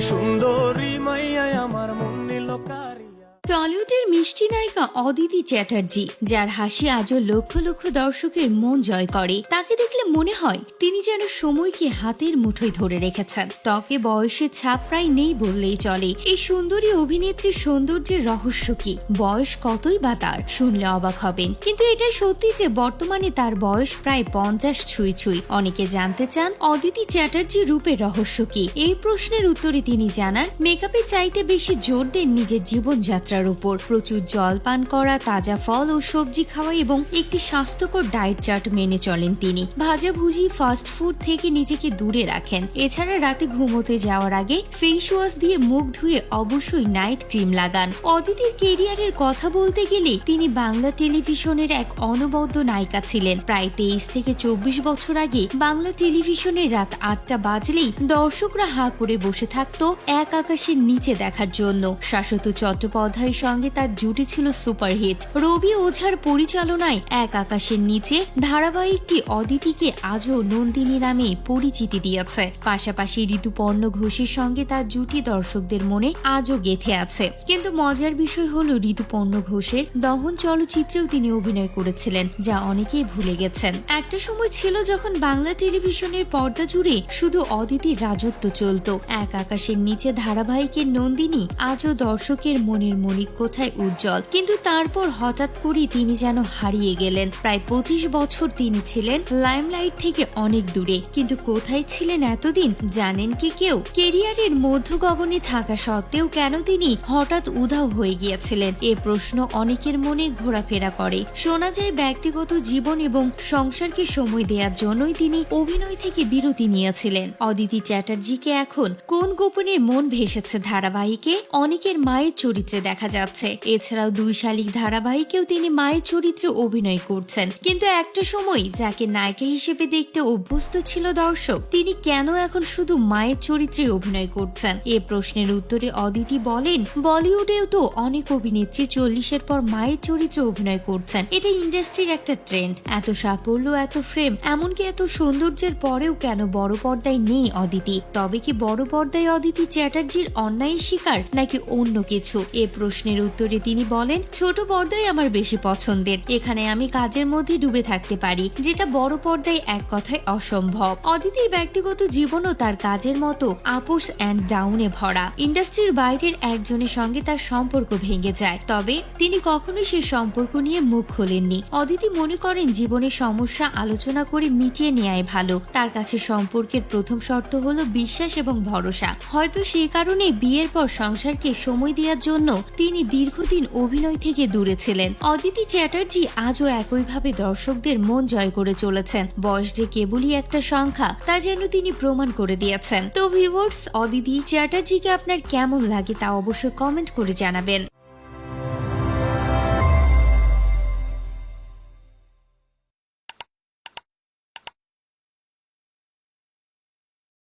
সুন্দরী মাইয়া আমার মন নিল কারিয়া টলিউডের মিষ্টি নায়িকা অদিতি চ্যাটার্জি, যার হাসি আজও লক্ষ লক্ষ দর্শকের মন জয় করে। তাকে দেখলে মনে হয় তিনি যেন সময়কে হাতের মুঠোয় ধরে রেখেছেন। ত্বকে বয়সের ছাপ প্রায় নেই বললেই চলে। এই সুন্দরী অভিনেত্রীর সৌন্দর্যের রহস্য কি? বয়স কতই বা তার? শুনলে অবাক হবেন। কিন্তু এটাই সত্যি যে বর্তমানে তার বয়স প্রায় পঞ্চাশ ছুঁই ছুঁই। অনেকে জানতে চান অদিতি চ্যাটার্জি রূপের রহস্য কি? এই প্রশ্নের উত্তরে তিনি জানান মেকআপের চাইতে বেশি জোর দেন নিজের জীবনযাত্রার উপর প্রচুর জল পান করা, তাজা ফল ও সবজি খাওয়া এবং একটি স্বাস্থ্যকর ডায়েট চার্ট মেনে চলেন তিনি। ভাজাভুজি ফাস্ট ফুড থেকে নিজেকে দূরে রাখেন। এছাড়া রাতে ঘুমোতে যাওয়ার আগে ফেস ওয়াশ দিয়ে মুখ ধুয়ে অবশ্যই নাইট ক্রিম লাগান। অদিতির কেরিয়ারের কথা বলতে গেলে তিনি বাংলা টেলিভিশনের এক অনবদ্য নায়িকা ছিলেন। প্রায় তেইশ থেকে চব্বিশ বছর আগে বাংলা টেলিভিশনে রাত আটটা বাজলেই দর্শকরা হা করে বসে থাকতো এক আকাশের নিচে দেখার জন্য। শাশ্বত চট্টোপাধ্যায়ের সঙ্গে তার জুটি ছিল সুপারহিট। রবি ওঝার পরিচালনায় এক আকাশের নিচে ধারাবাহিকটি অদিতিকে আজও নন্দিনী নামে পরিচিতি দিয়েছে। পাশাপাশি ঋতুপর্ণ ঘোষের সঙ্গে তার জুটি দর্শকদের মনে আজও গেথে আছে। কিন্তু মজার বিষয় হল ঋতুপর্ণ ঘোষের দহন চলচ্চিত্রেও তিনি অভিনয় করেছিলেন, যা অনেকেই ভুলে গেছেন। একটা সময় ছিল যখন বাংলা টেলিভিশনের পর্দা জুড়ে শুধু অদিতির রাজত্ব চলত। এক আকাশের নিচে ধারাবাহিকের নন্দিনী আজও দর্শকের মনের মণিক কোঠায় উজ্জ্বল? কিন্তু তারপর হঠাৎ করেই তিনি যেন হারিয়ে গেলেন। প্রায় পঁচিশ বছর তিনি ছিলেন লাইমলাইট থেকে অনেক দূরে। কিন্তু কোথায় ছিলেন এতদিন জানেন কি কেউ? কেরিয়ারের মধ্যগগনে থাকা সত্ত্বেও কেন তিনি হঠাৎ উধাও হয়ে গিয়েছিলেন? এ প্রশ্ন অনেকের মনে ঘোরাফেরা করে। শোনা যায় ব্যক্তিগত জীবন এবং সংসারকে সময় দেওয়ার জন্যই তিনি অভিনয় থেকে বিরতি নিয়েছিলেন। অদিতি চ্যাটার্জিকে এখন কোন গোপনে মন ভেসেছে ধারাবাহিকে? অনেকের মায়ের চরিত্রে দেখা যাচ্ছে। এছাড়াও দুই শালিক ধারাবাহিকেও তিনি মায়ের চরিত্রে অভিনয় করছেন। কিন্তু একটা সময় যাকে নায়িকা হিসেবে দেখতে অভ্যস্ত ছিল দর্শক, তিনি কেন এখন শুধু মায়ের চরিত্রে অভিনয় করছেন? এ প্রশ্নের উত্তরে অদিতি বলেন, বলিউডেও তো অনেক অভিনেত্রী চল্লিশের পর মায়ের চরিত্রে অভিনয় করছেন। এটা ইন্ডাস্ট্রির একটা ট্রেন্ড। এত সাফল্য, এত ফ্রেম, এমনকি এত সৌন্দর্যের পরেও কেন বড় পর্দায় নেই অদিতি? তবে কি বড় পর্দায় অদিতি চ্যাটার্জির অন্যায় শিকার নাকি অন্য কিছু? এ প্রশ্নের উত্তরে তিনি বলেন, ছোট পর্দায় আমার বেশি পছন্দের। এখানে আমি কাজের মধ্যে ডুবে থাকতে পারি, যেটা বড় পর্দায় এক কথায় অসম্ভব। অদিতির ব্যক্তিগত জীবনও তার কাজের মতো আপোষ অ্যান্ড ডাউনে ভরা। ইন্ডাস্ট্রির বাইরের একজনের সঙ্গে তার সম্পর্ক ভেঙে যায়। তবে তিনি কখনোই সে সম্পর্ক নিয়ে মুখ খোলেননি। অদিতি মনে করেন, জীবনের সমস্যা আলোচনা করে মিটিয়ে নেয়াই ভালো। তার কাছে সম্পর্কের প্রথম শর্ত হলো বিশ্বাস এবং ভরসা। হয়তো সেই কারণে বিয়ের পর সংসারকে সময় দেওয়ার জন্য তিনি দীর্ঘদিন অভিনয় থেকে দূরে ছিলেন। অদিতি চ্যাটার্জি আজও একইভাবে দর্শকদের মন জয় করে চলেছেন। বয়স যে কেবলই একটা সংখ্যা, তা যেন তিনি প্রমাণ করে দিয়েছেন। তো ভিউয়ার্স অদিতি চ্যাটার্জিকে আপনার কেমন লাগে তা অবশ্যই কমেন্ট করে জানাবেন।